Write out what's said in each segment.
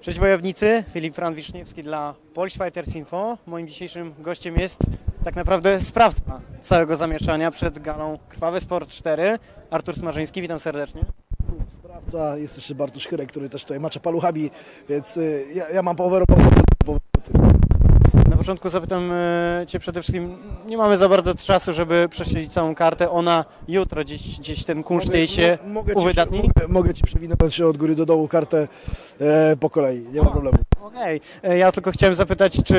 Cześć wojownicy, Filip Fran Wiszniewski dla Polish Fighters Info. Moim dzisiejszym gościem jest tak naprawdę sprawca całego zamieszania przed galą Krwawy Sport 4, Artur Smarzyński, witam serdecznie. Sprawca jest jeszcze Bartosz Chyrek, który też tutaj macza paluchami, więc y, ja, ja mam połowę początku zapytam e, Cię przede wszystkim, nie mamy za bardzo czasu, żeby prześledzić całą kartę, ona jutro gdzieś, gdzieś ten kunszt jej się mo- mogę, ci, uwydatni. mogę, mogę Ci przewinąć od góry do dołu kartę e, po kolei, nie ma problemu. Okej, E, ja tylko chciałem zapytać, czy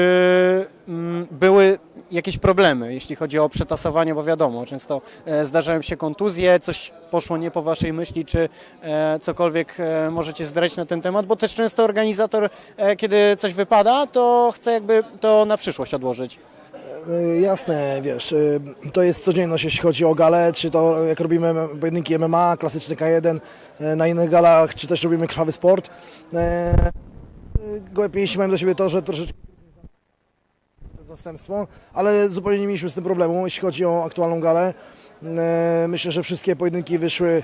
mm, były jakieś problemy, jeśli chodzi o przetasowanie, bo wiadomo, często e, zdarzają się kontuzje, coś poszło nie po waszej myśli, czy e, cokolwiek e, możecie zdradzić na ten temat, bo też często organizator, kiedy coś wypada, to chce jakby to na przyszłość odłożyć. Jasne, wiesz, to jest codzienność, jeśli chodzi o galę, czy to jak robimy pojedynki MMA, klasyczny K1, e, na innych galach, czy też robimy krwawy sport. Gołe pięści mają do siebie to, że troszeczkę zastępstwo, ale zupełnie nie mieliśmy z tym problemu, jeśli chodzi o aktualną galę. E, Myślę, że wszystkie pojedynki wyszły.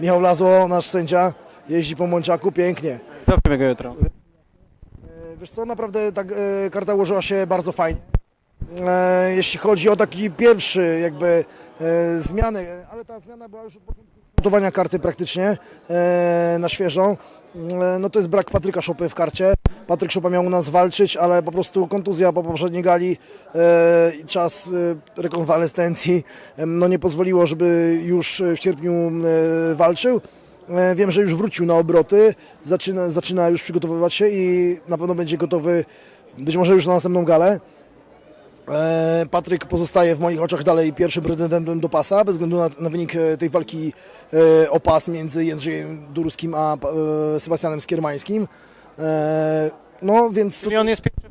Michał Lazo, nasz sędzia, jeździ po Mączaku, pięknie. Zobaczymy go jutro. E, Wiesz co, naprawdę ta e, karta ułożyła się bardzo fajnie. Jeśli chodzi o taki pierwszy jakby zmiany, ale ta zmiana była już od początku przygotowania karty praktycznie na świeżo. E, no to jest brak Patryka Szopy w karcie. Patryk Szopa miał u nas walczyć, ale po prostu kontuzja po poprzedniej gali e, czas e, rekonwalescencji no nie pozwoliło, żeby już w sierpniu e, walczył. Wiem, że już wrócił na obroty, zaczyna, zaczyna już przygotowywać się i na pewno będzie gotowy być może już na następną galę. Patryk pozostaje w moich oczach dalej pierwszym pretendentem do pasa, bez względu na, na wynik tej walki o pas między Jędrzejem Duruskim a Sebastianem Skiermańskim. E, No więc Czyli on jest pierwszy.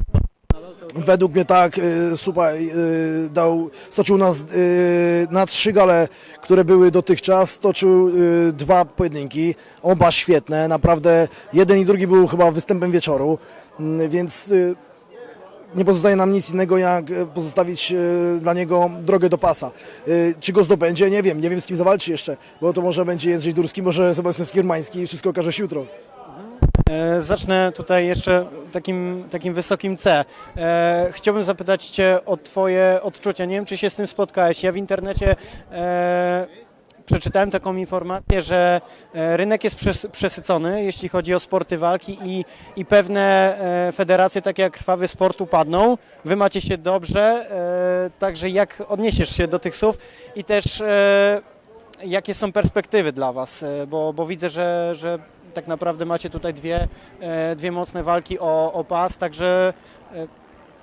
Według mnie tak, y, Supa y, dał, stoczył nas y, na trzy gale, które były dotychczas, stoczył y, dwa pojedynki, oba świetne, naprawdę jeden i drugi był chyba występem wieczoru, Mm, więc y, nie pozostaje nam nic innego jak pozostawić dla niego drogę do pasa. Czy go zdobędzie? Nie wiem, nie wiem z kim zawalczy jeszcze, bo to może będzie Jędrzej Durski, może Sebastian Skiermański, wszystko okaże się jutro. E, Zacznę tutaj jeszcze takim, takim wysokim C. E, chciałbym zapytać Cię o Twoje odczucia. Nie wiem, czy się z tym spotkałeś. Ja w internecie e, przeczytałem taką informację, że rynek jest przes, przesycony, jeśli chodzi o sporty walki i, i pewne federacje, takie jak Krwawy Sport, upadną. Wy macie się dobrze, także jak odniesiesz się do tych słów i też jakie są perspektywy dla Was, bo, bo widzę, że, że tak naprawdę macie tutaj dwie, e, dwie mocne walki o, o pas, także e,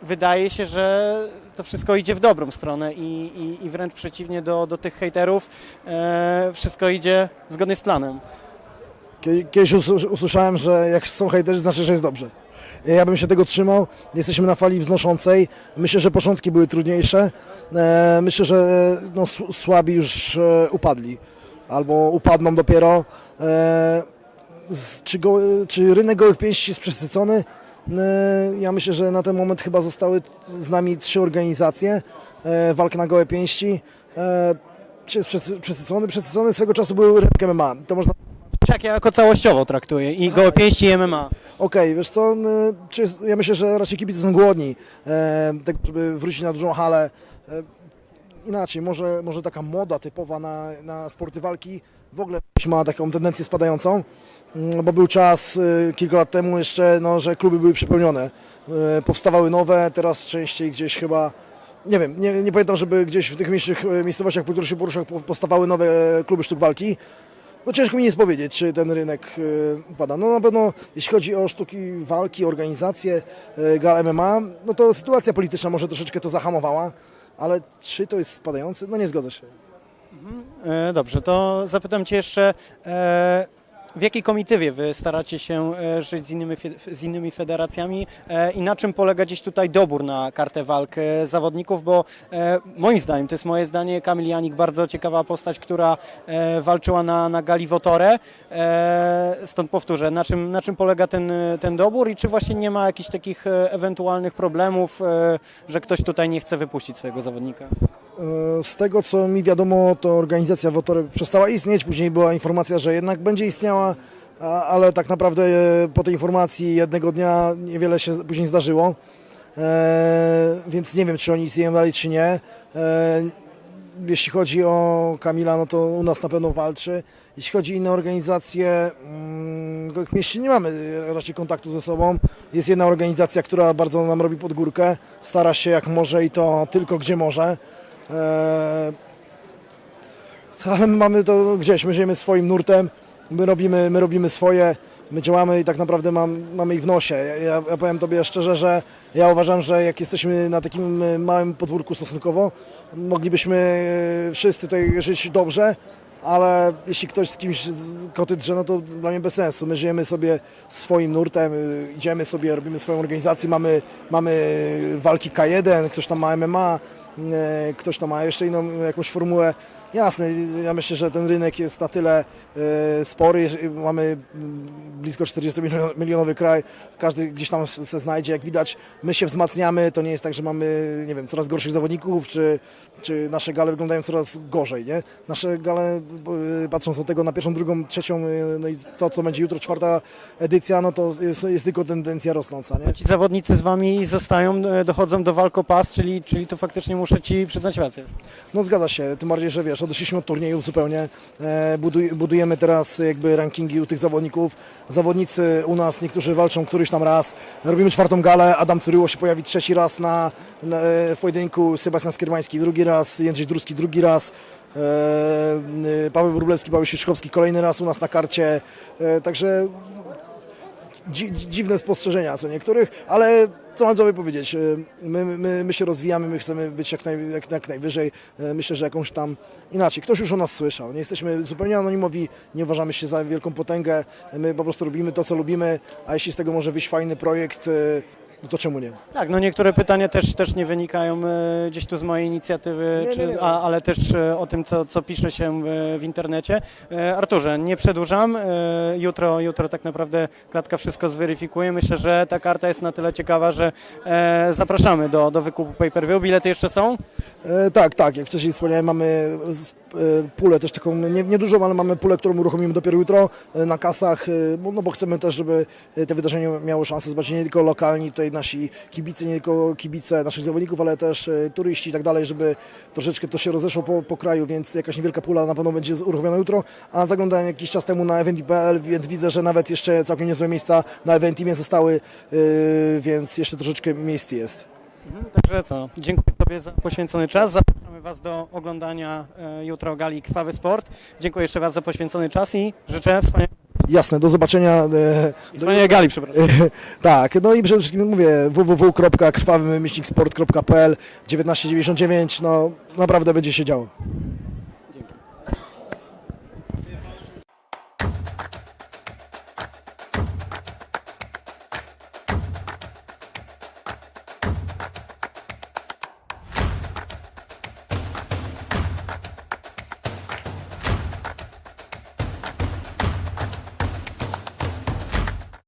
wydaje się, że to wszystko idzie w dobrą stronę i, i, i wręcz przeciwnie do, do tych hejterów, e, wszystko idzie zgodnie z planem. Kie- Kiedyś usłys- usłyszałem, że jak są hejterzy, znaczy, że jest dobrze. Ja bym się tego trzymał. Jesteśmy na fali wznoszącej. Myślę, że początki były trudniejsze. Myślę, że no, słabi już upadli. Albo upadną dopiero. Czy, go, czy rynek gołych pięści jest przesycony? E, Ja myślę, że na ten moment chyba zostały z nami trzy organizacje. E, Walka na gołe pięści. E, Czy jest przesy- przesycony? Przesycony swego czasu był rynek MMA. To można Tak, ja jako całościowo traktuję i gołe pięści i MMA. Okej, wiesz co, ja myślę, że raczej kibice są głodni tego, żeby wrócić na dużą halę. Inaczej, może, może taka moda typowa na, na sporty walki w ogóle ma taką tendencję spadającą, mm, bo był czas e, kilka lat temu jeszcze, no, że kluby były przepełnione. E, powstawały nowe, teraz częściej gdzieś chyba, nie wiem, nie, nie pamiętam, żeby gdzieś w tych mniejszych e, miejscowościach, po których się poruszach, po- powstawały nowe kluby sztuk walki. No ciężko mi jest powiedzieć, czy ten rynek y, upada. No na pewno jeśli chodzi o sztuki walki, organizację y, gal MMA, no to sytuacja polityczna może troszeczkę to zahamowała, ale czy to jest spadający? No nie zgodzę się. E, Dobrze, to zapytam Cię jeszcze, e, w jakiej komitywie Wy staracie się e, żyć z innymi, z innymi federacjami? E, i na czym polega dziś tutaj dobór na kartę walk e, zawodników, bo moim zdaniem, to jest moje zdanie, Kamil Janik, bardzo ciekawa postać, która walczyła na, na gali Wotore, stąd powtórzę, na czym, na czym polega ten, ten dobór i czy właśnie nie ma jakichś takich ewentualnych problemów, że ktoś tutaj nie chce wypuścić swojego zawodnika? Y, Z tego co mi wiadomo, to organizacja Wotory przestała istnieć, później była informacja, że jednak będzie istniała. ale tak naprawdę e, po tej informacji jednego dnia niewiele się później zdarzyło. E, więc nie wiem, czy oni istnieją dalej, czy nie. E, jeśli chodzi o Kamila, no to u nas na pewno walczy. Jeśli chodzi o inne organizacje, mm, w mieście nie mamy raczej kontaktu ze sobą. Jest jedna organizacja, która bardzo nam robi pod górkę. Stara się jak może i to tylko gdzie może. E, ale my mamy to gdzieś, my żyjemy swoim nurtem, my robimy, my robimy swoje, my działamy i tak naprawdę mam, mamy ich w nosie. Ja, ja, ja powiem Tobie szczerze, że ja uważam, że jak jesteśmy na takim e, małym podwórku stosunkowo, moglibyśmy e, wszyscy tutaj żyć dobrze, ale jeśli ktoś z kimś koty drze, no to dla mnie bez sensu. My żyjemy sobie swoim nurtem, y, idziemy sobie, robimy swoją organizację, mamy, mamy walki K1, ktoś tam ma MMA, e, ktoś tam ma jeszcze inną jakąś formułę. Jasne, ja myślę, że ten rynek jest na tyle e, spory, mamy blisko 40 milion- milionowy kraj, każdy gdzieś tam se znajdzie, jak widać, my się wzmacniamy, to nie jest tak, że mamy, nie wiem, coraz gorszych zawodników, czy, czy nasze gale wyglądają coraz gorzej, nie? Nasze gale, e, patrząc od tego na pierwszą, drugą, trzecią, e, no i to, co będzie jutro, czwarta edycja, no to jest, jest tylko tendencja rosnąca, nie? Ci zawodnicy z wami zostają, dochodzą do walkopas, czyli, czyli tu faktycznie muszę ci przyznać rację. No zgadza się, tym bardziej, że wiesz, odeszliśmy od turniejów zupełnie, e, buduj, budujemy teraz jakby rankingi u tych zawodników. Zawodnicy u nas, niektórzy walczą któryś tam raz, robimy czwartą galę, Adam Curyło się pojawi trzeci raz na, na, w pojedynku, Sebastian Skiermański drugi raz, Jędrzej Druski drugi raz, e, e, Paweł Wróblewski, Paweł Świeczkowski kolejny raz u nas na karcie, e, także dzi, dziwne spostrzeżenia co niektórych, ale co mam sobie powiedzieć, e, my, my, my się rozwijamy, my chcemy być jak, naj, jak, jak najwyżej, E, myślę, że jakąś tam inaczej, ktoś już o nas słyszał, nie jesteśmy zupełnie anonimowi, nie uważamy się za wielką potęgę, my po prostu robimy to, co lubimy, a jeśli z tego może wyjść fajny projekt, e, no to czemu nie? Tak, no niektóre pytania też, też nie wynikają e, gdzieś tu z mojej inicjatywy, Nie, czy, nie, nie. A, ale też e, o tym, co, co pisze się e, w internecie. E, Arturze, nie przedłużam. E, Jutro, jutro tak naprawdę klatka wszystko zweryfikuje. Myślę, że ta karta jest na tyle ciekawa, że e, zapraszamy do, do wykupu pay-per-view. Bilety jeszcze są? E, tak, tak, jak wcześniej wspomniałem, mamy z- pulę też taką, nie, niedużą, ale mamy pulę, którą uruchomimy dopiero jutro e, na kasach, e, no bo chcemy też, żeby e, te wydarzenie miało szansę zobaczyć nie tylko lokalni, tutaj nasi kibice, nie tylko kibice naszych zawodników, ale też e, turyści i tak dalej, żeby troszeczkę to się rozeszło po, po kraju, więc jakaś niewielka pula na pewno będzie uruchomiona jutro, a zaglądałem jakiś czas temu na eventi.pl, więc widzę, że nawet jeszcze całkiem niezłe miejsca na eventimie zostały, e, więc jeszcze troszeczkę miejsc jest. Także co, dziękuję Tobie za poświęcony czas. Zapraszamy Was do oglądania e, jutro gali Krwawy Sport. Dziękuję jeszcze raz za poświęcony czas i życzę wspaniałej, Jasne, do zobaczenia. e, do- wspaniałej gali, przepraszam. Tak, no i przede wszystkim mówię www.krwawymyślniksport.pl 1999, no naprawdę będzie się działo.